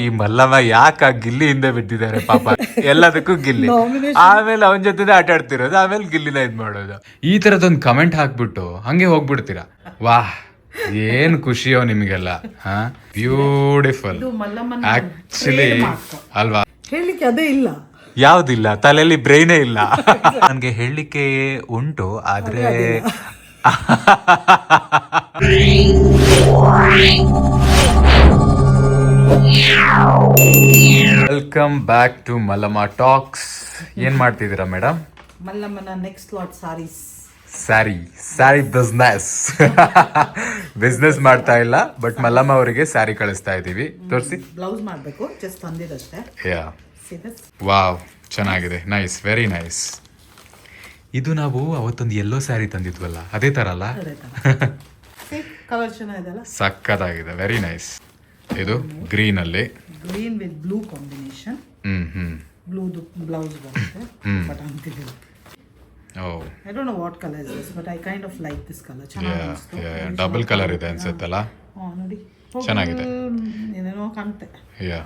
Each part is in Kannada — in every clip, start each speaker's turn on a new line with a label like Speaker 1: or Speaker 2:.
Speaker 1: ಈ ಮಲ್ಲಮ್ಮ ಯಾಕ ಗಿಲ್ಲಿ ಹಿಂದೆ ಬಿದ್ದಿದ್ದಾರೆ ಪಾಪ? ಎಲ್ಲದಕ್ಕೂ ಗಿಲ್ಲಿ. ಆಮೇಲೆ ಅವನ ಜೊತೆ ಆಟ ಆಡ್ತಿರೋದು ಆಮೇಲೆ ಗಿಲ್ಲಿನ ಇದ್ ಮಾಡೋದು. ಈ ತರದೊಂದು ಕಮೆಂಟ್ ಹಾಕ್ಬಿಟ್ಟು ಹಂಗೆ ಹೋಗ್ಬಿಡ್ತೀರಾ? ವಾಹ್ ಏನ್ ಖುಷಿಯೋ ನಿಮ್ಗೆಲ್ಲ ಹಾ? ಬ್ಯೂಟಿಫುಲ್ ಆಕ್ಚುಲಿ ಅಲ್ವಾ?
Speaker 2: ಹೇಳಲಿಕ್ಕೆ ಅದೇ ಇಲ್ಲ.
Speaker 1: ಯಾವ್ದಿಲ್ಲ ತಲೆಯಲ್ಲಿ ಬ್ರೈನೇ ಇಲ್ಲ. ನನ್ಗೆ ಹೇಳಲಿಕ್ಕೆ ಉಂಟು ಆದ್ರೆ welcome back to Mallamma talks ಏನ್ ಮಾಡ್ತಿದ್ದೀರಾ madam
Speaker 2: ಮಲ್ಲಮ್ಮನ next lot saris
Speaker 1: sari sari business business ಮಾಡ್ತಾ ಇಲ್ಲ ಬಟ್ ಮಲ್ಲಮ್ಮ ಅವರಿಗೆ ಸ್ಯಾರಿ ಕಳಿಸ್ತಾ ಇದೀವಿ ತೋರಿಸಿ.
Speaker 2: ಬ್ಲೌಸ್ ಮಾಡಬೇಕು ಜಸ್ಟ್ ತಂದಿದ್ದಷ್ಟೇ.
Speaker 1: ಯಾ ವಾವ್ ಚೆನ್ನಾಗಿದೆ. ನೈಸ್ ವೆರಿ ನೈಸ್ ಇದು ನಾವು ಅವತ್ತೊಂದು ಎಲ್ಲೋ ಸ್ಯಾರಿ ತಂದಿದ್ವಲ್ಲ ಅದೇ ತರ ಅಲ್ಲ? ಸಕ್ಕತ್ತಾಗಿದೆ ವೆರಿ ನೈಸ್ ಇದು ಗ್ರೀನ್ ಅಲ್ಲಿ
Speaker 2: green with blue combination
Speaker 1: hmm. Hmm.
Speaker 2: ಬ್ಲೂದು ಬ್ಲೌಸ್ ಬರುತ್ತೆ but
Speaker 1: oh.
Speaker 2: I don't know what colour is this but I kind of like this colour ಚೆನ್ನಾಗಿ
Speaker 1: ಡಬಲ್ ಕಲರ್ ಇದೆ ಅನ್ಸುತ್ತಲ್ಲ?
Speaker 2: ಹಾಂ ನೋಡಿ.
Speaker 1: ಚೆನ್ನಾಗಿದೆ.
Speaker 2: ಏನೇನೋ ಕಾಣುತ್ತೆ
Speaker 1: ಯಾ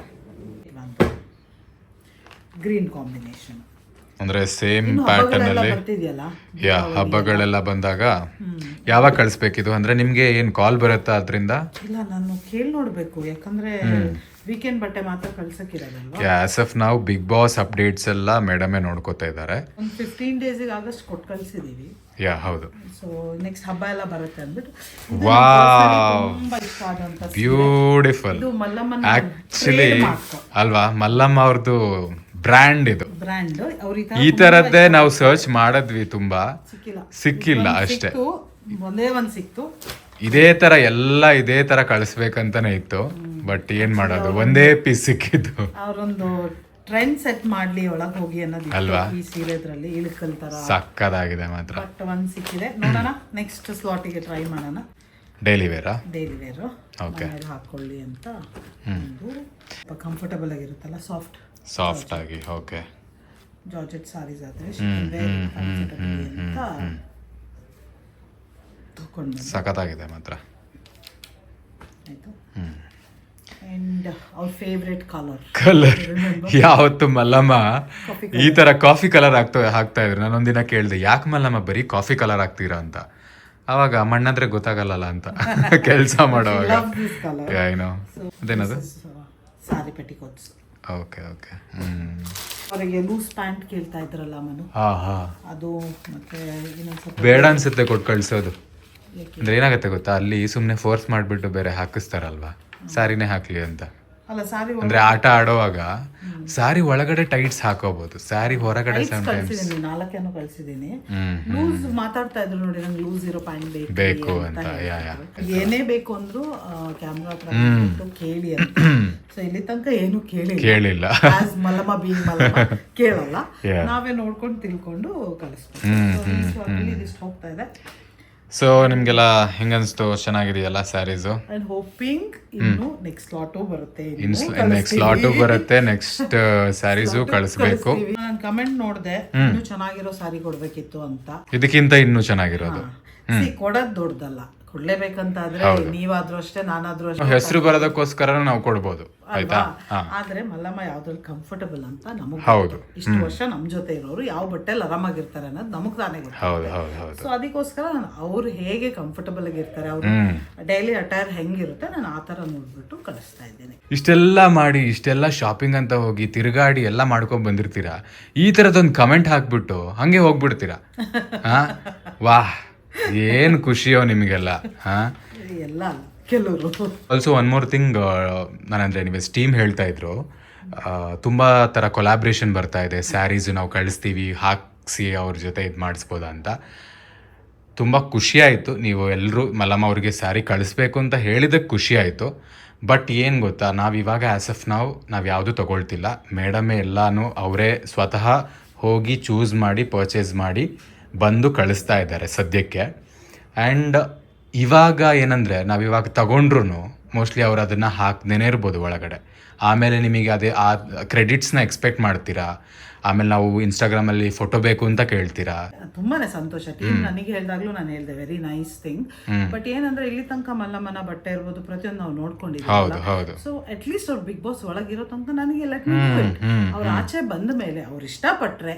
Speaker 2: ಗ್ರೀನ್ ಕಾಂಬಿನೇಷನ್
Speaker 1: ಅಂದ್ರೆ ಸೇಮ್
Speaker 2: ಇನ್ನು
Speaker 1: ಪ್ಯಾಟರ್ನ್ ಅಲ್ಲಿ
Speaker 2: ಬರ್ತಿದೆಯಲ್ಲ?
Speaker 1: ಯಾ ಹಬ್ಬಗಳೆಲ್ಲ ಬಂದಾಗ ಯಾವಾಗ ಕಳಿಸ್ಬೇಕಿದು ಅಂದ್ರೆ ನಿಮ್ಗೆ ಏನ್ ಕಾಲ್ ಬರುತ್ತಾ ಅದರಿಂದ?
Speaker 2: ಇಲ್ಲ ನಾನು ಕೇಳಿ ನೋಡ್ಬೇಕು. ಯಾಕಂದ್ರೆ ವೀಕೆಂಡ್ ಬಟ್ಟೆ ಮಾತ್ರ ಕಳ್ಸಕ್ಕಿರೋದಲ್ವಾ
Speaker 1: ಆಸ್ ಆಫ್ ನಾವು ಬಿಗ್ ಬಾಸ್ ಅಪ್ಡೇಟ್ಸ್ ಎಲ್ಲ ಮೇಡಮೇ ನೋಡ್ಕೋತಾ ಇದ್ದಾರೆ.
Speaker 2: ಒಂದು ಫಿಫ್ಟೀನ್ ಡೇಸಿಗೆ ಆಗಸ್ಟ್ ಕೊಟ್ಟು ಕಳ್ಸಿದೀವಿ.
Speaker 1: ಯಾ ಹೌದು.
Speaker 2: ಸೊ ನೆಕ್ಸ್ಟ್ ಹಬ್ಬ ಎಲ್ಲ ಬರುತ್ತೆ ಅಂದ್ಬಿಟ್ಟು.
Speaker 1: ವಾವ್ ಬ್ಯೂಟಿಫುಲ್ ಆಕ್ಚುಲಿ ಅಲ್ವಾ ಮಲ್ಲಮ್ಮ ಅವ್ರದ್ದು ಬ್ರ್ಯಾಂಡ್ ಇದು.
Speaker 2: ಬ್ರ್ಯಾಂಡ್ ಅವ್ರಿಗೆ
Speaker 1: ಈ ತರದ್ದೇ ನಾವು ಸರ್ಚ್ ಮಾಡಿದ್ವಿ ತುಂಬಾ.
Speaker 2: ಸಿಕ್ಕಿಲ್ಲ.
Speaker 1: ಸಿಕ್ಕಿಲ್ಲ ಅಷ್ಟೇ.
Speaker 2: ಸಿಕ್ತು ಒಂದೇ ಒಂದ್ ಸಿಕ್ತು.
Speaker 1: ಇದೇ ತರ ಎಲ್ಲ ಇದೇ ತರ ಕಳಿಸ್ಬೇಕಂತಾನೆ ಇತ್ತು. ಬಟ್ ಏನ್ ಮಾಡೋದು? ಒಂದೇ ಪೀಸ್ ಸಿಕ್ಕಿದ್ದು.
Speaker 2: ಅವ್ರೊಂದು ಟ್ರೆಂಡ್ ಸೆಟ್ ಮಾಡ್ಲಿ ಒಳಗ್ ಹೋಗಿ ಅನ್ನೋದು
Speaker 1: ಅಲ್ವಾ?
Speaker 2: ಈ ಸೀರೆದ್ರಲ್ಲಿ ಇಳಕಲ್ ತರ.
Speaker 1: ಸಕ್ಕದಾಗಿದೆ ಮಾತ್ರ.
Speaker 2: ಬಟ್ ಒಂದ್ ಸಿಕ್ಕಿದೆ. ನೋಡೋಣ ನೆಕ್ಸ್ಟ್ ಸ್ಲಾಟಿಗೆ ಟ್ರೈ ಮಾಡೋಣ.
Speaker 1: Daily wear
Speaker 2: daily wear
Speaker 1: Okay.
Speaker 2: ಹಾಕೊಳ್ಳಿ ಅಂತ ಕಂಫರ್ಟಬಲ್ ಆಗಿರುತ್ತಲ್ಲ ಸಾಫ್ಟ್
Speaker 1: ಸಾಫ್ಟ್ ಆಗಿ ಓಕೆ
Speaker 2: ಜಾರ್ಜೆಟ್ ಸಾರೀಸ್ ಆದರೆ ಅಂತ ತಗೊಂಡು
Speaker 1: ಸಖತ್ತಾಗಿದೆ ಮಾತ್ರ.
Speaker 2: ಆಯಿತು. ಅಂಡ್ ಅವ್ರ ಫೇವ್ರೆಟ್ ಕಲರ್
Speaker 1: ಕಲರ್ ಯಾವತ್ತು ಮಲ್ಲಮ್ಮ? ಈ ತರ ಕಾಫಿ ಕಲರ್ ಆಗ್ತಾ ಹಾಕ್ತಾ ಇದ್ರು. ನಾನೊಂದಿನ ಕೇಳಿದೆ ಯಾಕೆ ಮಲ್ಲಮ್ಮ ಬರೀ ಕಾಫಿ ಕಲರ್ ಆಗ್ತೀರಾ ಅಂತ? ಅವಾಗ ಮಣ್ಣಂದ್ರೆ ಗೊತ್ತಾಗಲ್ಲ ಅಂತ. ಕೆಲಸ ಮಾಡೋವಾಗ. ಏನೋ ಅದೇನದು?
Speaker 2: Sari petticoats
Speaker 1: okay okay.
Speaker 2: ಅವರಿಗೆ ಲೂಸ್ ಪ್ಯಾಂಟ್ ಕೇಳ್ತಾ ಇದ್ರಲ್ಲ ಮನು?
Speaker 1: ಹಾ ಹಾ.
Speaker 2: ಅದು ಮತ್ತೆ ಇನ್ನೊಂದ್ ಸ್ವಲ್ಪ
Speaker 1: ಬೇಡ ಅನ್ಸುತ್ತೆ ಕೊಟ್ಟು ಕಳ್ಸೋದು. ಅಂದ್ರೆ ಏನಾಗುತ್ತೆ ಗೊತ್ತಾ? ಅಲ್ಲಿ ಸುಮ್ಮನೆ ಫೋರ್ಸ್ ಮಾಡಿಬಿಟ್ಟು ಬೇರೆ ಹಾಕಿಸ್ತಾರಲ್ವಾ? ಸಾರಿನೇ ಹಾಕ್ಲಿ ಅಂತ.
Speaker 2: ಅಲ್ಲ ಸಾರಿ
Speaker 1: ಅಂದ್ರೆ ಆಟ ಆಡೋವಾಗ ಸಾರಿ ಒಳಗಡೆ ಟೈಟ್ಸ್ ಹಾಕೋಬಹುದು ಸಾರಿ ಹೊರಗಡೆ
Speaker 2: ಕಳ್ಸಿದೀನಿ ನಾಲ್ಕೇನೋ ಕಳ್ಸಿದೀನಿ. ಲೂಸ್ ಮಾತಾಡ್ತಾ ಇದ್ರು ನೋಡಿ ನಂಗೆ ಲೂಸ್ ಇರೋ ಪ್ಯಾಂಟ್ ಬೇಕು
Speaker 1: ಬೇಕು ಅಂತ
Speaker 2: ಏನೇ ಬೇಕು ಅಂದ್ರು ಕ್ಯಾಮ್ರಾ ಹತ್ರ ಕೇಳಿ ಅಂತ. ಸೊ ಇಲ್ಲಿ ತನಕ ಏನು ಕೇಳಿ
Speaker 1: ಕೇಳಿಲ್ಲ.
Speaker 2: ಮಲಮ ಮಲ್ಲಮ್ಮ ಬೀಂಗ್ ಮಲ್ಲಮ್ಮ ಕೇಳಲ್ಲ. ನಾವೇ ನೋಡ್ಕೊಂಡು ತಿಳ್ಕೊಂಡು ಕಳಿಸ್ತೀವಿ ಇದಿಷ್ಟು ಹೋಗ್ತಾ ಇದೆ.
Speaker 1: ಸೊ ನಿಮ್ಗೆಲ್ಲ ಹೆಂಗನ್ಸ್ತು? ಚೆನ್ನಾಗಿದೆಯಲ್ಲ ಸ್ಯಾರೀಸು
Speaker 2: ಅಂಡ್ ಹೋಪಿಂಗ್ ಇನ್ನು ನೆಕ್ಸ್ಟ್ ಲಾಟು ಬರುತ್ತೆ
Speaker 1: ನೆಕ್ಸ್ಟ್ ಲಾಟು ಬರುತ್ತೆ. ನೆಕ್ಸ್ಟ್ ಸ್ಯಾರೀಸು ಕಳಿಸ್ಬೇಕು.
Speaker 2: ನಾನು ಕಮೆಂಟ್ ನೋಡಿದೆ ಇನ್ನು ಚೆನ್ನಾಗಿರೋ ಸ್ಯಾರಿ ಕೊಡ್ಬೇಕಿತ್ತು ಅಂತ.
Speaker 1: ಇದಕ್ಕಿಂತ ಇನ್ನೂ ಚೆನ್ನಾಗಿರೋದು.
Speaker 2: ಕೊಡೋದು ಕೊಡೋದ್ ದೊಡ್ಡದಲ್ಲ. ಕೊಡ್ಲೇಬೇಕಂತ ಆದ್ರೆ ನೀವಾದ್ರೂ ಅಷ್ಟೇ ನಾನಾದ್ರೂ ಅಷ್ಟೇ
Speaker 1: ಹೆಸರು ಬರೋದಕ್ಕೋಸ್ಕರ ನಾವು ಕೊಡ್ಬೋದು ಆಯ್ತಾ?
Speaker 2: ಆದ್ರೆ ಮಲ್ಲಮ್ಮ ಯಾವ್ದ್ರಲ್ಲಿ ಕಂಫರ್ಟಬಲ್ ಅಂತ ನಮಗ್
Speaker 1: ಹೌದು.
Speaker 2: ಇಷ್ಟು ವರ್ಷ ನಮ್ ಜೊತೆ ಇರೋರು ಯಾವ ಬಟ್ಟೆಲಿ ಆರಾಮಾಗಿರ್ತಾರೆ ಅನ್ನೋದು ನಮಗ್ ತಾನೇ ಗೊತ್ತು.
Speaker 1: ಹೌದು
Speaker 2: ಸೊ ಅದಕ್ಕೋಸ್ಕರ ನಾನು ಅವ್ರು ಹೇಗೆ ಕಂಫರ್ಟಬಲ್ ಆಗಿರ್ತಾರೆ ಅವ್ರು ಡೈಲಿ ಅಟೈರ್ ಹೆಂಗಿರುತ್ತೆ ನಾನು ಆ ತರ ನೋಡ್ಬಿಟ್ಟು ಕಳಿಸ್ತಾ ಇದ್ದೇನೆ.
Speaker 1: ಇಷ್ಟೆಲ್ಲ ಮಾಡಿ ಇಷ್ಟೆಲ್ಲ ಶಾಪಿಂಗ್ ಅಂತ ಹೋಗಿ ತಿರುಗಾಡಿ ಎಲ್ಲ ಮಾಡ್ಕೊಂಡ್ ಬಂದಿರ್ತೀರಾ? ಈ ತರದೊಂದು ಕಮೆಂಟ್ ಹಾಕ್ಬಿಟ್ಟು ಹಂಗೆ ಹೋಗ್ಬಿಡ್ತೀರಾ? ವಾಹ್. ಏನ್ ಖುಷಿಯೋ ನಿಮಗೆಲ್ಲ ಹಾ?
Speaker 2: ಎಲ್ಲ ಕೆಲವರು.
Speaker 1: ಆಲ್ಸೋ ಒನ್ ಮೋರ್ ಥಿಂಗ್ ನಾನಂದ್ರೆ ನೀವು ಸ್ಟೀಮ್ ಹೇಳ್ತಾ ಇದ್ರು. ತುಂಬ ತರ ಕೊಲಾಬ್ರೇಷನ್ ಬರ್ತಾ ಇದೆ. ಸ್ಯಾರೀಸ್ ನಾವು ಕಳಿಸ್ತೀವಿ ಹಾಕ್ಸಿ ಅವ್ರ ಜೊತೆ ಇದು ಮಾಡಿಸ್ಬೋದಾ ಅಂತ. ತುಂಬ ಖುಷಿ ಆಯಿತು ನೀವು ಎಲ್ಲರೂ ಮಲಮ್ಮ ಅವ್ರಿಗೆ ಸ್ಯಾರಿ ಕಳಿಸ್ಬೇಕು ಅಂತ ಹೇಳಿದಕ್ಕೆ ಖುಷಿ ಆಯಿತು ಬಟ್ ಏನು ಗೊತ್ತಾ ನಾವು ಇವಾಗ ಆ್ಯಸ್ ಅಫ್ ನಾವು ನಾವು ಯಾವುದು ತಗೊಳ್ತಿಲ್ಲ. ಮೇಡಮೇ ಎಲ್ಲಾನು ಅವರೇ ಸ್ವತಃ ಹೋಗಿ ಚೂಸ್ ಮಾಡಿ ಪರ್ಚೇಸ್ ಮಾಡಿ ಬಂದು ಕಳಿಸ್ತಾ ಇದ್ದಾರೆ ಸದ್ಯಕ್ಕೆ. ಆ್ಯಂಡ್ ಇವಾಗ ಏನಂದರೆ ನಾವು ಇವಾಗ ತಗೊಂಡ್ರು ಮೋಸ್ಟ್ಲಿ ಅವ್ರು ಅದನ್ನು ಹಾಕ್ದೇನೆ ಇರ್ಬೋದು ಒಳಗಡೆ. ಆಮೇಲೆ ನಿಮಗೆ ಅದೇ ಆ ಕ್ರೆಡಿಟ್ಸ್ನ ಎಕ್ಸ್ಪೆಕ್ಟ್ ಮಾಡ್ತೀರಾ? ಆಮೇಲೆ ನಾವು ಇನ್ಸ್ಟಾಗ್ರಾಮಲ್ಲಿ ಫೋಟೋ ಬೇಕು ಅಂತ ಕೇಳ್ತೀರಾ?
Speaker 2: ತುಂಬಾನೇ ಸಂತೋಷ. ಟೀಮ್ ನನಗೆ ಹೇಳಿದಾಗ್ಲೂ ನಾನು ಹೇಳ್ದೆ ವೆರಿ ನೈಸ್ ಥಿಂಗ್ ಬಟ್ ಏನಂದ್ರೆ ಇಲ್ಲಿ ತನಕ ಮಲ್ಲಮ್ಮನ ಬಟ್ಟೆ ಇರ್ಬೋದು ಪ್ರತಿಯೊಂದು ನಾವು ನೋಡ್ಕೊಂಡಿದ್ದೀವಿ
Speaker 1: ಹೌದು
Speaker 2: ಸೊ ಅಟ್ ಲೀಸ್ಟ್ ಅವ್ರು ಬಿಗ್ ಬಾಸ್ ಒಳಗಿರೋ ತನಕ ನನಗೆ ಲೆಟ್ ಅವ್ರ ಆಚೆ ಬಂದ ಮೇಲೆ ಅವ್ರು ಇಷ್ಟಪಟ್ರೆ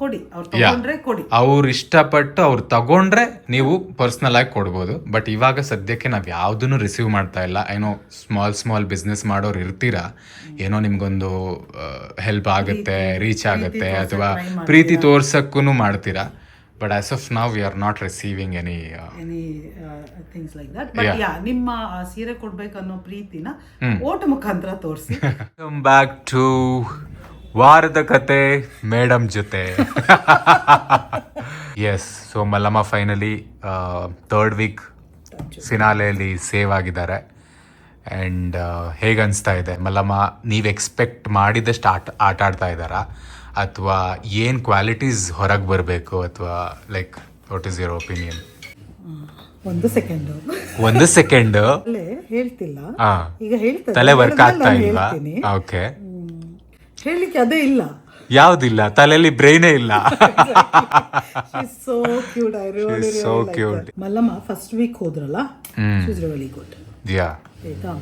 Speaker 2: ಕೊಡಿ ಅವ್ರು ತಗೊಂಡ್ರೆ ಕೊಡಿ.
Speaker 1: ಅವ್ರು ಇಷ್ಟಪಟ್ಟು ಅವ್ರು ತಗೊಂಡ್ರೆ ನೀವು ಪರ್ಸ್ನಲ್ ಆಗಿ ಕೊಡ್ಬೋದು. ಬಟ್ ಇವಾಗ ಸದ್ಯಕ್ಕೆ ನಾವು ಯಾವುದನ್ನು ರಿಸೀವ್ ಮಾಡ್ತಾ ಇಲ್ಲ. ಏನೋ ಸ್ಮಾಲ್ ಸ್ಮಾಲ್ ಬಿಸ್ನೆಸ್ ಮಾಡೋರು ಇರ್ತೀರಾ. ಏನೋ ನಿಮ್ಗೊಂದು ಹೆಲ್ಪ್ ಆಗುತ್ತೆ ರೀಚ್ ಆಗುತ್ತೆ ಅಥವಾ ಪ್ರೀತಿ ತೋರ್ಸಕ್ಕೂ ಮಾಡ್ತೀರಾ. ಬಟ್ ಆಸ್ ಆಫ್ ನಾವ್ we are not receiving any
Speaker 2: any things like that but yeah ನಿಮ್ಮ ಆ ಕೊಡ್ಬೇಕು ಅನ್ನೋ ಪ್ರೀತಿನ ಓಟ ಮುಖಾಂತರ ತೋರಿಸಿ.
Speaker 1: ವೆಲ್ಕಮ್ ಬ್ಯಾಕ್ ಟು ವಾರದ ಕತೆ ಮೇಡಮ್ ಜೊತೆ. Yes so Mallamma finally third week ಸಿನಾಲೆಯಲ್ಲಿ save ಆಗಿದ್ದಾರೆ. ಆ್ಯಂಡ್ ಹೇಗೆ ಅನಿಸ್ತಾ ಇದೆ? ಮಲ್ಲಮ್ಮ ನೀವು ಎಕ್ಸ್ಪೆಕ್ಟ್ ಮಾಡಿದಷ್ಟು ಆಟ ಆಟ ಆಡ್ತಾ ಇದ್ದಾರಾ? ಅಥವಾ ಏನು ಕ್ವಾಲಿಟೀಸ್ ಹೊರಗೆ ಬರಬೇಕು? ಅಥವಾ like what is your opinion
Speaker 2: ಒಂದು ಸೆಕೆಂಡ್
Speaker 1: ಒಂದು ಸೆಕೆಂಡ್
Speaker 2: ಹೇಳ್ತಿಲ್ಲ. ಈಗ ಹೇಳ್ತಾರೆ
Speaker 1: ತಲೆ ವರ್ಕ್ ಆಗ್ತಾ
Speaker 2: ಇಲ್ಲ
Speaker 1: ಓಕೆ
Speaker 2: ಹೇಳ್ತೀನಿ. ಹೇಳಲಿಕ್ಕೆ ಅದೇ ಇಲ್ಲ.
Speaker 1: ಯಾವ್ದಿಲ್ಲ? ತಲೆಯಲ್ಲಿ ಬ್ರೈನೇ ಇಲ್ಲ.
Speaker 2: So cute I really
Speaker 1: so cute.
Speaker 2: Mallamma first week ಹೋದ್ರಲ್ಲ. She's really good
Speaker 1: yeah
Speaker 2: ಆಯ್ತಾ?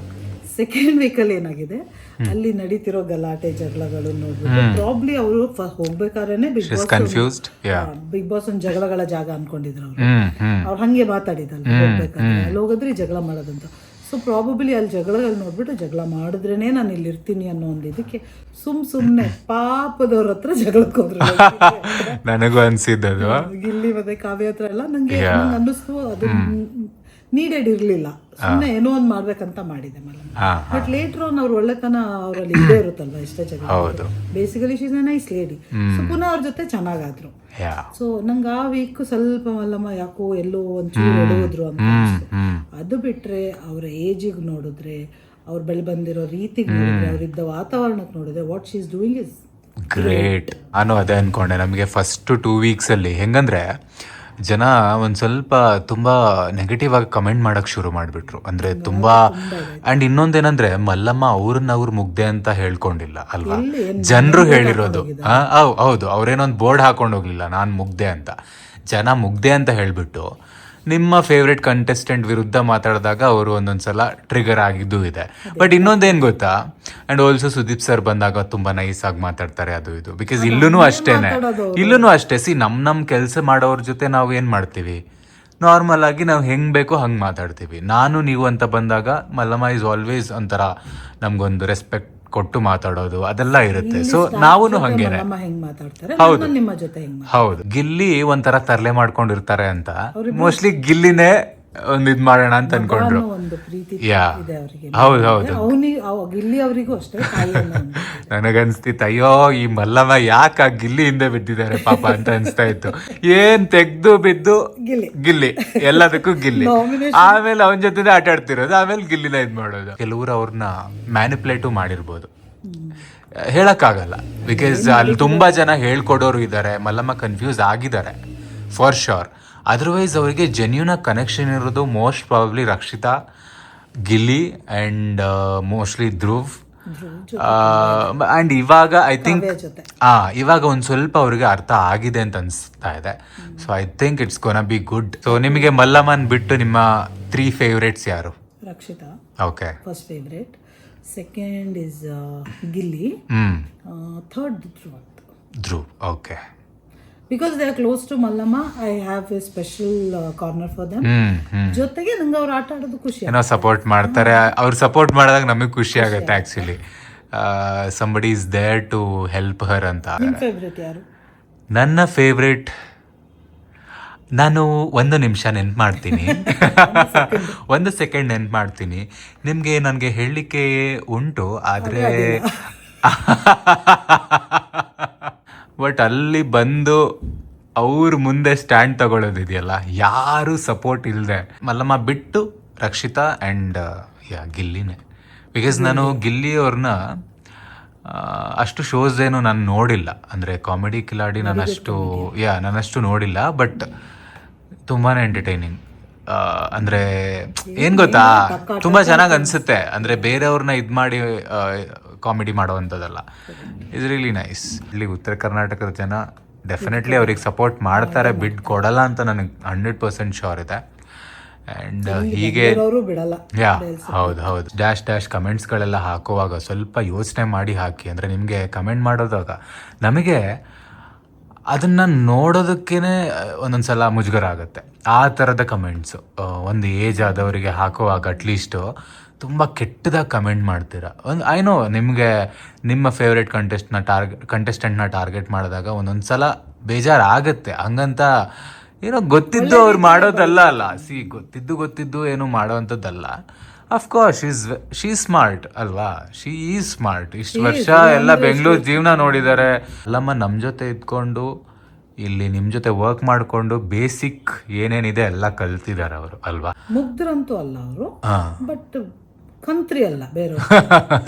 Speaker 2: ಸೆಕೆಂಡ್ ವೀಕಲ್ಲಿ ಏನಾಗಿದೆ? ಅಲ್ಲಿ ನಡೀತಿರೋ ಗಲಾಟೆ ಜಗಳಗಳು ನೋಡ್ಬಿಟ್ಟು ಪ್ರಾಬ್ಲಿ ಅವರು ಹೋಗ್ಬೇಕಾದ್ರೆ Bigg Boss
Speaker 1: confused yeah
Speaker 2: Bigg Boss ಒಂದು ಜಗಳಗಳ ಜಾಗ ಅನ್ಕೊಂಡಿದ್ರು ಅವ್ರು.
Speaker 1: ಹ್ಮ್ ಹ್ಮ್.
Speaker 2: ಅವ್ರು ಹಂಗೆ ಮಾತಾಡಿದಲ್ಲ ಹೋಗ್ಬೇಕಾದ್ರೆ. ಅಲ್ಲಿ ಹೋಗಿದ್ರೆ ಜಗಳ ಮಾಡೋದಂತ. ಸೊ ಪ್ರಾಬಬಲಿ ಅಲ್ಲಿ ಜಗಳಗಳು ನೋಡ್ಬಿಟ್ಟು ಜಗಳ ಮಾಡಿದ್ರೇ ನಾನು ಇಲ್ಲಿ ಇರ್ತೀನಿ ಅನ್ನೋ ಒಂದು ಇದಕ್ಕೆ ಸುಮ್ ಸುಮ್ನೆ ಪಾಪದವ್ರ ಹತ್ರ ಜಗಳಕ್ಕೆ ಹೋದ್ರು.
Speaker 1: ನನಗೂ ಅನ್ಸಿದ್ದದು.
Speaker 2: ಇಲ್ಲಿ ಮತ್ತೆ ಕಾವ್ಯ ಹತ್ರ ಎಲ್ಲ ನಂಗೆ ಅನ್ನಿಸ್ತು ಅದು ನೀಡೆಡ್ ಇರ್ಲಿಲ್ಲ. ಸುಮ್ಮನೆ ಏನೋ ಒಂದು ಮಾಡ್ಬೇಕಂತ ಮಾಡಿದೆ ಮಲ್ಲ
Speaker 1: ಹಾ
Speaker 2: ಬಟ್ ಲೇಟರ್ ಆನ್ ಅವ್ರ ಒಳ್ಳೆತನ ಅವರಲ್ಲಿ ಇದೇ ಇರುತ್ತಲ್ವ ಇಷ್ಟ ಜಗಳ basically she's nice lady so ಪುನಃ ಅವ್ರ ಜೊತೆ ಚೆನ್ನಾಗಾದ್ರು. ಸೊ ನಂಗೆ ಆ ವೀಕ್ ಸ್ವಲ್ಪ ಮಲ್ಲಮ್ಮ ಯಾಕೋ ಎಲ್ಲೋ ಒಂಚೂರು ಹೊಡೆದ್ರು ಅಂತ ಅದು ಬಿಟ್ಟರೆ ಅವರ ಏಜಿಗೆ ನೋಡಿದ್ರೆ ಅವ್ರು ಬೆಳೆ ಬಂದಿರೋ ರೀತಿಗೆ ನೋಡಿದ್ರೆ ಅವರಿದ್ದ ವಾತಾವರಣಕ್ಕೆ ನೋಡಿದ್ರೆ what she is doing is
Speaker 1: great ನಾನು ಅದೇ ಅನ್ಕೊಂಡೆ ನಮಗೆ ಫಸ್ಟ್ ಟೂ ವೀಕ್ಸಲ್ಲಿ ಹೆಂಗಂದ್ರೆ ಜನ ಒಂದು ಸ್ವಲ್ಪ ತುಂಬ ನೆಗೆಟಿವ್ ಆಗಿ ಕಮೆಂಟ್ ಮಾಡಕ್ ಶುರು ಮಾಡಿಬಿಟ್ರು. ಅಂದ್ರೆ ತುಂಬಾ ಅಂಡ್ ಇನ್ನೊಂದೇನಂದ್ರೆ ಮಲ್ಲಮ್ಮ ಅವ್ರನ್ನ ಅವ್ರು ಮುಗ್ದೆ ಅಂತ ಹೇಳ್ಕೊಂಡಿಲ್ಲ ಅಲ್ವಾ? ಜನರು ಹೇಳಿರೋದು. ಹೌದು ಅವ್ರೇನೊಂದು ಬೋರ್ಡ್ ಹಾಕೊಂಡು ಹೋಗ್ಲಿಲ್ಲ ನಾನು ಮುಗ್ದೆ ಅಂತ. ಜನ ಮುಗ್ದೆ ಅಂತ ಹೇಳ್ಬಿಟ್ಟು ನಿಮ್ಮ ಫೇವ್ರೆಟ್ ಕಂಟೆಸ್ಟೆಂಟ್ ವಿರುದ್ಧ ಮಾತಾಡಿದಾಗ ಅವರು ಒಂದೊಂದ್ಸಲ ಟ್ರಿಗರ್ ಆಗಿದ್ದು ಇದೆ. ಬಟ್ ಇನ್ನೊಂದೇನ್ ಗೊತ್ತಾ? ಅಂಡ್ ಆಲ್ಸೋ ಸುದೀಪ್ ಸರ್ ಬಂದಾಗ ತುಂಬಾ ನೈಸ್ ಆಗಿ ಮಾತಾಡ್ತಾರೆ ಅದು ಇದು. ಬಿಕಾಸ್ ಇಲ್ಲೂ ಅಷ್ಟೇನೆ. ಇಲ್ಲೂ ಅಷ್ಟೇ. ಸಿ ನಮ್ ನಮ್ ಕೆಲಸ ಮಾಡೋರ್ ಜೊತೆ ನಾವು ಏನ್ ಮಾಡ್ತೀವಿ? ನಾರ್ಮಲ್ ಆಗಿ ನಾವು ಹೆಂಗ್ ಬೇಕೋ ಹಂಗ್ ಮಾತಾಡ್ತೀವಿ. ನಾನು ನೀವು ಅಂತ ಬಂದಾಗ ಮಲ್ಲಮ್ಮ ಇಸ್ ಆಲ್ವೇಸ್ ಒಂಥರ ನಮ್ಗೊಂದು ರೆಸ್ಪೆಕ್ಟ್ ಕೊಟ್ಟು ಮಾತಾಡೋದು ಅದೆಲ್ಲ ಇರುತ್ತೆ. ಸೊ ನಾವು ಹಂಗೇನೆ.
Speaker 2: ಹೌದು.
Speaker 1: ಹೌದು. ಗಿಲ್ಲಿ ಒಂಥರ ತರಲೆ ಮಾಡ್ಕೊಂಡಿರ್ತಾರೆ ಅಂತ. ಮೋಸ್ಟ್ಲಿ ಗಿಲ್ಲಿನೇ ಒಂದ್ ಇದು ಮಾಡೋಣ ಅಂತ ಅನ್ಕೊಂಡ್ರು
Speaker 2: ಒಂದು ಪ್ರೀತಿ
Speaker 1: ಯಾ.
Speaker 2: ಇದೆ ಅವರಿಗೆ.
Speaker 1: ಹೌದು ಹೌದು.
Speaker 2: ಅವನಿಗೆ ಗಿಲ್ಲಿ ಅವರಿಗೂ ಅಷ್ಟೇ
Speaker 1: ನನಗನ್ಸ್ತಿತ್ತು ಅಯ್ಯೋ ಈ ಮಲ್ಲಮ್ಮ ಯಾಕ ಆ ಗಿಲ್ಲಿ ಹಿಂದೆ ಬಿದ್ದಿದ್ದಾರೆ ಪಾಪ ಅಂತ ಅನ್ಸ್ತಾ ಇತ್ತು. ಏನ್ ತೆಗ್ದು ಬಿದ್ದು
Speaker 2: ಗಿಲ್ಲಿ.
Speaker 1: ಗಿಲ್ಲಿ. ಎಲ್ಲದಕ್ಕೂ ಗಿಲ್ಲಿ. ಆಮೇಲೆ ಅವನ ಜೊತೆ ಆಟ ಆಡ್ತಿರೋದು ಆಮೇಲೆ ಗಿಲ್ಲಿನ ಇದು ಮಾಡೋದು. ಕೆಲವರು ಅವ್ರನ್ನ ಮ್ಯಾನಿಪುಲೇಟು ಮಾಡಿರ್ಬೋದು. ಹೇಳಕ್ಕಾಗಲ್ಲ. ಬಿಕಾಸ್ ಅಲ್ಲಿ ತುಂಬಾ ಜನ ಹೇಳ್ಕೊಡೋರು ಇದ್ದಾರೆ ಮಲ್ಲಮ್ಮ ಕನ್ಫ್ಯೂಸ್ ಆಗಿದ್ದಾರೆ ಫಾರ್ ಶೋರ್ ಅದರ್ವೈಸ್ ಅವರಿಗೆ ಜೆನ್ಯೂನಾಗಿ ಕನೆಕ್ಷನ್ ಇರೋದು most probably Rakshita Gilli and mostly Dhruv. And ಇವಾಗ ಐ ಥಿಂಕ್
Speaker 2: ಹಾಂ
Speaker 1: ಆ ಇವಾಗ ಒಂದು ಸ್ವಲ್ಪ ಅವರಿಗೆ ಅರ್ಥ ಆಗಿದೆ ಅಂತ ಅನಿಸ್ತಾ ಇದೆ. So I think it's gonna be good so ನಿಮಗೆ ಮಲ್ಲಮ್ಮನ್ ಬಿಟ್ಟು ನಿಮ್ಮ ತ್ರೀ ಫೇವ್ರೇಟ್ಸ್ ಯಾರು?
Speaker 2: Rakshita.
Speaker 1: Okay
Speaker 2: first favourite second is Gilli. Third Dhruva
Speaker 1: Dhruv. Okay
Speaker 2: because they are close to Mallamma I have a special corner for them ಜೊತೆಗೆ ನಂಗೆ ಅವ್ರು ಆಟ ಆಡೋದು ಖುಷಿ
Speaker 1: ಏನೋ ಸಪೋರ್ಟ್ ಮಾಡ್ತಾರೆ. ಅವ್ರು ಸಪೋರ್ಟ್ ಮಾಡಿದಾಗ ನಮಗೆ ಖುಷಿ ಆಗುತ್ತೆ actually somebody is there to help her ಅಂತ
Speaker 2: ಫೇವ್ರೇಟ್ ಯಾರು?
Speaker 1: ನನ್ನ ಫೇವ್ರೇಟ್ ನಾನು ಒಂದು ನಿಮಿಷ ನೆನ್ಪು ಮಾಡ್ತೀನಿ. ಒಂದು ಸೆಕೆಂಡ್ ನೆನ್ಪು ಮಾಡ್ತೀನಿ. ನಿಮಗೆ ನನಗೆ ಹೇಳಲಿಕ್ಕೆ ಉಂಟು ಆದರೆ ಬಟ್ ಅಲ್ಲಿ ಬಂದು ಅವ್ರ ಮುಂದೆ ಸ್ಟ್ಯಾಂಡ್ ತಗೊಳ್ಳೋದಿದೆಯಲ್ಲ ಯಾರು ಸಪೋರ್ಟ್ ಇಲ್ಲದೆ ಮಲ್ಲಮ್ಮ ಬಿಟ್ಟು ರಕ್ಷಿತಾ ಆ್ಯಂಡ್ ಯಾ ಗಿಲ್ಲಿನೇ. ಬಿಕಾಸ್ ನಾನು ಗಿಲ್ಲಿ ಅವ್ರನ್ನ ಅಷ್ಟು ಶೋಸ್ ಏನು ನಾನು ನೋಡಿಲ್ಲ. ಅಂದರೆ ಕಾಮಿಡಿ ಕಿಲಾಡಿ ನಾನು ಅಷ್ಟು ಯಾ ನಾನಷ್ಟು ನೋಡಿಲ್ಲ ಬಟ್ ತುಂಬಾ ಎಂಟರ್ಟೈನಿಂಗ್ ಅಂದ್ರೆ ಏನು ಗೊತ್ತಾ? ತುಂಬಾ ಚೆನ್ನಾಗಿ ಅನ್ಸುತ್ತೆ. ಅಂದ್ರೆ ಬೇರೆಯವ್ರನ್ನ ಇದು ಮಾಡಿ ಕಾಮಿಡಿ ಮಾಡುವಂಥದ್ದಲ್ಲ. ಇಸ್ ರಿಯಲಿ ನೈಸ್ ಇಲ್ಲಿ ಉತ್ತರ ಕರ್ನಾಟಕದ ಜನ ಡೆಫಿನೆಟ್ಲಿ ಅವ್ರಿಗೆ ಸಪೋರ್ಟ್ ಮಾಡ್ತಾರೆ ಬಿಟ್ ಕೊಡಲ್ಲ ಅಂತ ನನಗೆ ಹಂಡ್ರೆಡ್ ಪರ್ಸೆಂಟ್ ಶೋರ್ ಇದೆ. ಆ್ಯಂಡ್ ಹೀಗೆ ಯಾ ಹೌದು ಹೌದು. ಡ್ಯಾಶ್ ಡ್ಯಾಶ್ ಕಮೆಂಟ್ಸ್ಗಳೆಲ್ಲ ಹಾಕುವಾಗ ಸ್ವಲ್ಪ ಯೋಚನೆ ಮಾಡಿ ಹಾಕಿ ಅಂದರೆ ನಿಮಗೆ ಕಮೆಂಟ್ ಮಾಡೋದಾಗ ನಮಗೆ ಅದನ್ನು ನೋಡೋದಕ್ಕೇ ಒಂದೊಂದ್ಸಲ ಮುಜುಗರ ಆಗುತ್ತೆ ಆ ಥರದ ಕಮೆಂಟ್ಸು ಒಂದು ಏಜ್ ಆದವರಿಗೆ ಹಾಕುವಾಗ ಅಟ್ಲೀಸ್ಟು ತುಂಬ ಕೆಟ್ಟದಾಗಿ ಕಮೆಂಟ್ ಮಾಡ್ತೀರಾ? ಒಂದು ಐ ನೋ ನಿಮಗೆ ನಿಮ್ಮ ಫೇವ್ರೆಟ್ ಕಂಟೆಸ್ಟ್ನ ಟಾರ್ಗೆ ಕಂಟೆಸ್ಟೆಂಟ್ನ ಟಾರ್ಗೆಟ್ ಮಾಡಿದಾಗ ಒಂದೊಂದು ಸಲ ಬೇಜಾರು ಆಗುತ್ತೆ ಹಂಗಂತ ಏನೋ ಗೊತ್ತಿದ್ದು ಅವ್ರು ಮಾಡೋದಲ್ಲ ಅಲ್ಲ ಸಿ ಗೊತ್ತಿದ್ದು ಗೊತ್ತಿದ್ದು ಏನು ಮಾಡೋವಂಥದ್ದಲ್ಲ of course is she smart ಅಲ್ವಾ? ಶೀ ಈ ಸ್ಮಾರ್ಟ್ ಇಷ್ಟು ವರ್ಷ ಎಲ್ಲ ಬೆಂಗಳೂರು ಜೀವನ ನೋಡಿದ್ದಾರೆ ಅಲ್ಲಮ್ಮ ನಮ್ಮ ಜೊತೆ ಇದ್ಕೊಂಡು ಇಲ್ಲಿ ನಿಮ್ಮ ಜೊತೆ ವರ್ಕ್ ಮಾಡಿಕೊಂಡು ಬೇಸಿಕ್ ಏನೇನಿದೆ ಎಲ್ಲ ಕಲ್ತಿದ್ದಾರೆ ಅವರು ಅಲ್ವಾ?
Speaker 2: ಮುಗ್ಧರಂತೂ ಅಲ್ಲ ಅವರು. ಬಟ್ ಕಂತ್ರಿ ಅಲ್ಲ ಬೇರೆ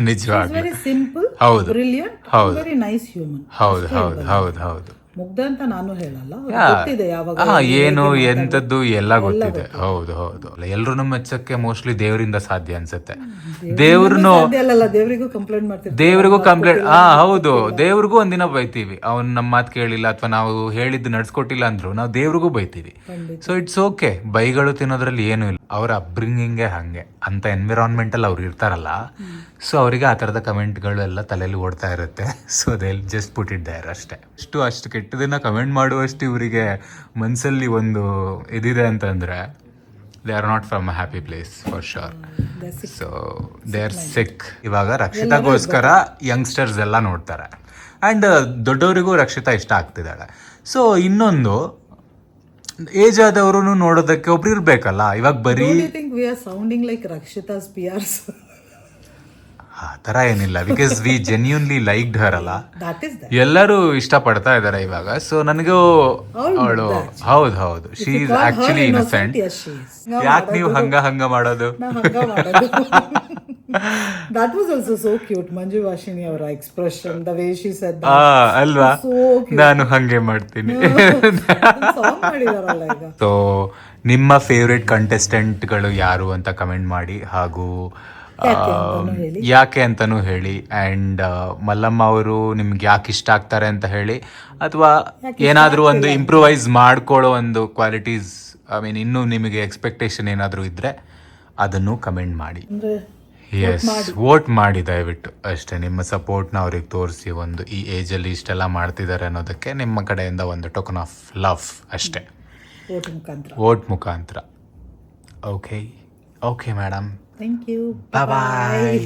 Speaker 1: ನಿಜವಾಗಿ
Speaker 2: ವೆರಿ ಸಿಂಪಲ್
Speaker 1: ಹೌದು.
Speaker 2: ಬ್ರಿಲಿಯಂಟ್
Speaker 1: ಹೌದು.
Speaker 2: ವೆರಿ ನೈಸ್ ಹ್ಯೂಮನ್
Speaker 1: ಹೌದು ಹೌದು ಹೌದು ಹೌದು.
Speaker 2: ಮುಗ್ಧ ಅಂತ ನಾನು ಹೇಳಲ್ಲ. ಗೊತ್ತಿದೆ ಯಾವಾಗ
Speaker 1: ಏನು ಎಂತದ್ದು ಎಲ್ಲ ಗೊತ್ತಿದೆ. ಹೌದು ಹೌದು. ಎಲ್ರು ಮೆಚ್ಚಕ್ಕೆ ಮೋಸ್ಟ್ಲಿ ದೇವರಿಂದ ಸಾಧ್ಯ ಅನ್ಸುತ್ತೆ. ದೇವ್ರನ್ನು
Speaker 2: ದೇವರಿಗೂ ಕಂಪ್ಲೇಂಟ್ ಮಾಡ್ತೀವಿ
Speaker 1: ದೇವರಿಗೂ ಕಂಪ್ಲೇಂಟ್ ಹಾ ಹೌದು. ದೇವ್ರಿಗೂ ಒಂದಿನ ಬೈತೀವಿ. ಅವ್ನ್ ನಮ್ಮ ಮಾತು ಕೇಳಿಲ್ಲ ಅಥವಾ ನಾವು ಹೇಳಿದ್ದು ನಡ್ಸ್ಕೊಟ್ಟಿಲ್ಲ ಅಂದ್ರು ನಾವು ದೇವ್ರಿಗೂ ಬೈತೀವಿ. ಸೊ ಇಟ್ಸ್ ಓಕೆ ಬೈಗಳು ತಿನ್ನೋದ್ರಲ್ಲಿ ಏನು ಇಲ್ಲ. ಅವ್ರ ಅಪ್ಬ್ರಿಂಗಿಂಗೇ ಹಂಗೆ. ಅಂತ ಎನ್ವಿರಾನ್ಮೆಂಟಲ್ಲಿ ಅವ್ರು ಇರ್ತಾರಲ್ಲ ಸೊ ಅವರಿಗೆ ಆ ಥರದ ಕಮೆಂಟ್ಗಳೆಲ್ಲ ತಲೆಯಲ್ಲಿ ಓಡ್ತಾ ಇರುತ್ತೆ. So they'll just put it there ಅಷ್ಟೇ. ಅಷ್ಟು ಅಷ್ಟು ಕೆಟ್ಟದನ್ನ ಕಮೆಂಟ್ ಮಾಡುವಷ್ಟು ಇವರಿಗೆ ಮನಸ್ಸಲ್ಲಿ ಒಂದು ಇದಿದೆ ಅಂತಂದರೆ they are not from a happy place for sure so they are sick ಇವಾಗ ರಕ್ಷಿತಾಗೋಸ್ಕರ ಯಂಗ್ಸ್ಟರ್ಸ್ ಎಲ್ಲ ನೋಡ್ತಾರೆ. ಆ್ಯಂಡ್ ದೊಡ್ಡವರಿಗೂ ರಕ್ಷಿತಾ ಇಷ್ಟ ಆಗ್ತಿದ್ದಾಳೆ. ಸೊ ಇನ್ನೊಂದು ಏಜ್ ಆದವರು ನೋಡೋದಕ್ಕೆ ಒಬ್ರು ಇರ್ಬೇಕಲ್ಲ ಇವಾಗ ಬರೀ
Speaker 2: we are sounding like Rakshita's
Speaker 1: ಆ ಥರ ಏನಿಲ್ಲ because we genuinely liked her ಅಲ್ಲ.
Speaker 2: ಎಲ್ಲರೂ ಇಷ್ಟ ಪಡ್ತಾ
Speaker 1: ಎಲ್ಲರೂ ಇಷ್ಟಪಡ್ತಾ ಇದ್ದಾರೆ ಇವಾಗ ಸೊ ನನಗೂ
Speaker 2: ಅವಳು
Speaker 1: ಹೌದು ಹೌದು. She
Speaker 2: is
Speaker 1: actually
Speaker 2: is.
Speaker 1: ಯಾಕೆ ನೀವು ಹಂಗ ಹಂಗ ಮಾಡೋದು.
Speaker 2: That was also so cute Manju Vashini ಅವರ expression the way she said
Speaker 1: ಆ ಅಲ್ವಾ. ನಾನು ಹಂಗೆ ಮಾಡ್ತೀನಿ. ಸೋ ನಿಮ್ಮ ಫೇವರೇಟ್ ಕಂಟೆಸ್ಟೆಂಟ್ಗಳು ಯಾರು ಅಂತ ಕಮೆಂಟ್ ಮಾಡಿ ಹಾಗೂ
Speaker 2: ಯಾಕೆ ಅಂತಾನೂ ಹೇಳಿ.
Speaker 1: ಅಂಡ್ ಆ್ಯಂಡ್ ಮಲ್ಲಮ್ಮ ಅವರು ನಿಮ್ಗೆ ಯಾಕೆ ಇಷ್ಟ ಆಗ್ತಾರೆ ಅಂತ ಹೇಳಿ ಅಥವಾ ಏನಾದರೂ ಒಂದು ಇಂಪ್ರೂವೈಸ್ ಮಾಡ್ಕೊಳ್ಳೋ ಒಂದು ಕ್ವಾಲಿಟೀಸ್ ಐ ಮೀನ್ ಇನ್ನೂ ನಿಮಗೆ ಎಕ್ಸ್ಪೆಕ್ಟೇಷನ್ ಏನಾದರೂ ಇದ್ದರೆ ಅದನ್ನು ಕಮೆಂಟ್ ಮಾಡಿ. ಎಸ್ ವೋಟ್ ಮಾಡಿ. ದಯವಿಟ್ಟು. ಅಷ್ಟೇ ನಿಮ್ಮ ಸಪೋರ್ಟ್ನ ಅವ್ರಿಗೆ ತೋರಿಸಿ ಒಂದು ಈ ಏಜಲ್ಲಿ ಇಷ್ಟೆಲ್ಲ ಮಾಡ್ತಿದ್ದಾರೆ ಅನ್ನೋದಕ್ಕೆ ನಿಮ್ಮ ಕಡೆಯಿಂದ ಒಂದು ಟೋಕನ್ ಆಫ್ ಲವ್ ಅಷ್ಟೇ.
Speaker 2: ವೋಟ್ ಮುಖಾಂತರ.
Speaker 1: ವೋಟ್ ಮುಖಾಂತರ. Okay okay madam
Speaker 2: thank you
Speaker 1: bye